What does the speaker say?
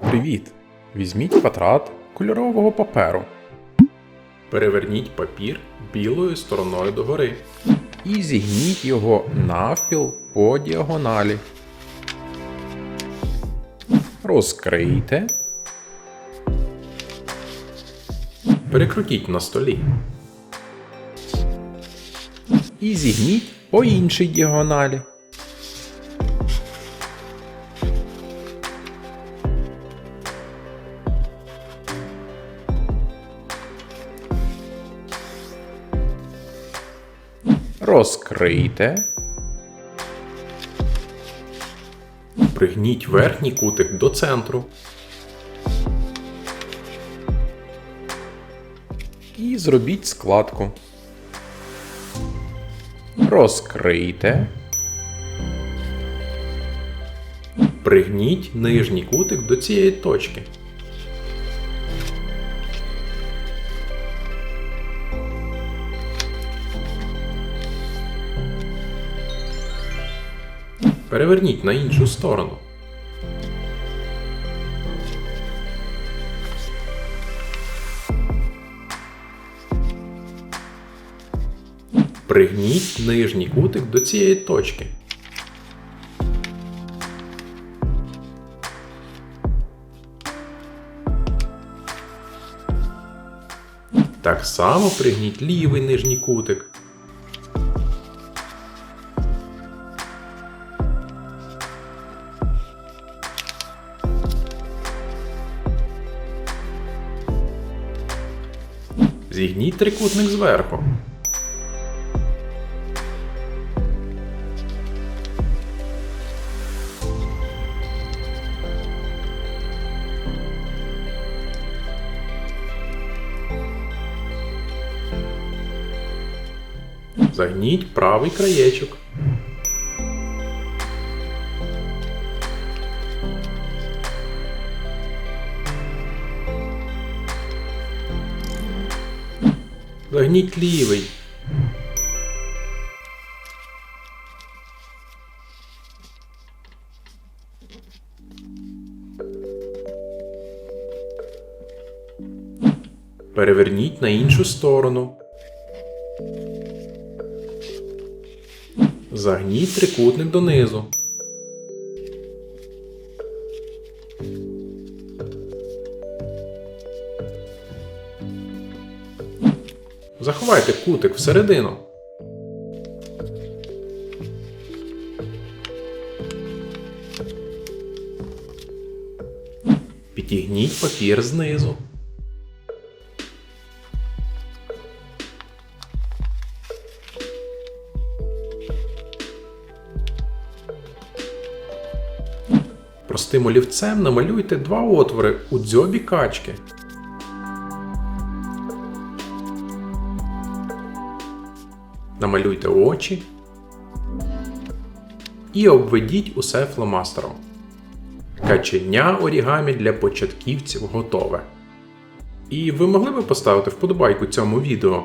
Привіт! Візьміть квадрат кольорового паперу. Переверніть папір білою стороною догори. І зігніть його навпіл по діагоналі. Розкрийте. Перекрутіть на столі. І зігніть по іншій діагоналі. Розкрийте. Пригніть верхній кутик до центру. І зробіть складку. Розкрийте. Пригніть нижній кутик до цієї точки. Переверніть на іншу сторону. Пригніть нижній кутик до цієї точки. Так само пригніть лівий нижній кутик. Зігніть трикутник зверху. Загніть правий краєчок. Загніть лівий. Переверніть на іншу сторону. Загніть трикутник донизу. Заховайте кутик всередину. Підігніть папір знизу. Простим олівцем намалюйте два отвори у дзьобі качки. Намалюйте очі і обведіть усе фломастером. Каченя орігамі для початківців готове. І ви могли би поставити вподобайку цьому відео,